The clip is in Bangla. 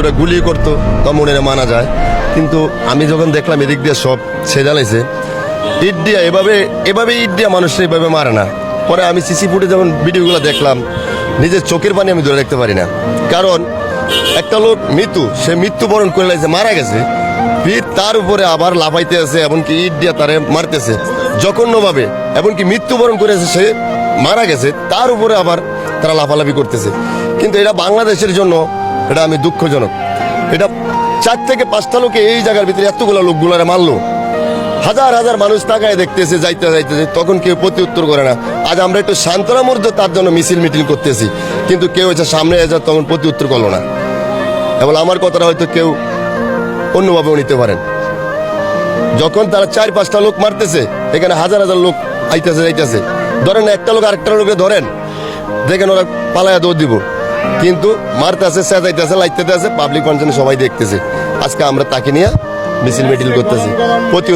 ওরা গুলি করতো, তখন এরা মানা যায়। কিন্তু আমি যখন দেখলাম এদিক দিয়ে সব সে জ্বালাইছে, ইট দিয়া এভাবে এভাবে ইট দিয়া মানুষরা এভাবে মারে না। পরে আমি সিসি ফুটে যখন ভিডিওগুলো দেখলাম, নিজের চোখের পানি আমি ধরে দেখতে পারি না। কারণ একটা লোক মৃত্যু, সে মৃত্যুবরণ করে লাগছে মারা গেছে, ফির তার উপরে আবার লাফাইতে আছে, এমনকি ইট দিয়া তারে মারতেছে। জঘন্যভাবে, এমনকি মৃত্যুবরণ করেছে, সে মারা গেছে, তার উপরে আবার তারা লাফালাফি করতেছে। কিন্তু এটা বাংলাদেশের জন্য এটা আমি দুঃখজনক। এটা চার থেকে পাঁচটা লোকে এই জায়গার ভিতরে এতগুলো লোকগুলারে মারলো। হাজার হাজার মানুষ তাকায় দেখতেছে, যাইতে যাইতেছে, তখন কেউ প্রতি উত্তর করে না। আজ আমরা একটু সান্ত্বনা মূর্ত তার জন্য মিছিল মিটিং করতেছি। কিন্তু কেউ এসে সামনে এসে তখন প্রতি উত্তর করল না। এবং আমার কথাটা হয়তো কেউ অন্যভাবেও নিতে পারেন। যখন তারা চার পাঁচটা লোক মারতেছে, এখানে হাজার হাজার লোক আইতেছে, যাইতেছে। ধরেন একটা লোক আরেকটা লোকে ধরেন, দেখেন ওরা পালায়া দৌড় দিব। কিন্তু মারতেছে চেঁচাইতেছে লাইতেছে পাবলিক ফাংশনে সবাই দেখতেছে। আজকে আমরা তাকে নিয়ে মিছিল মিটিল করতেছি। প্রতি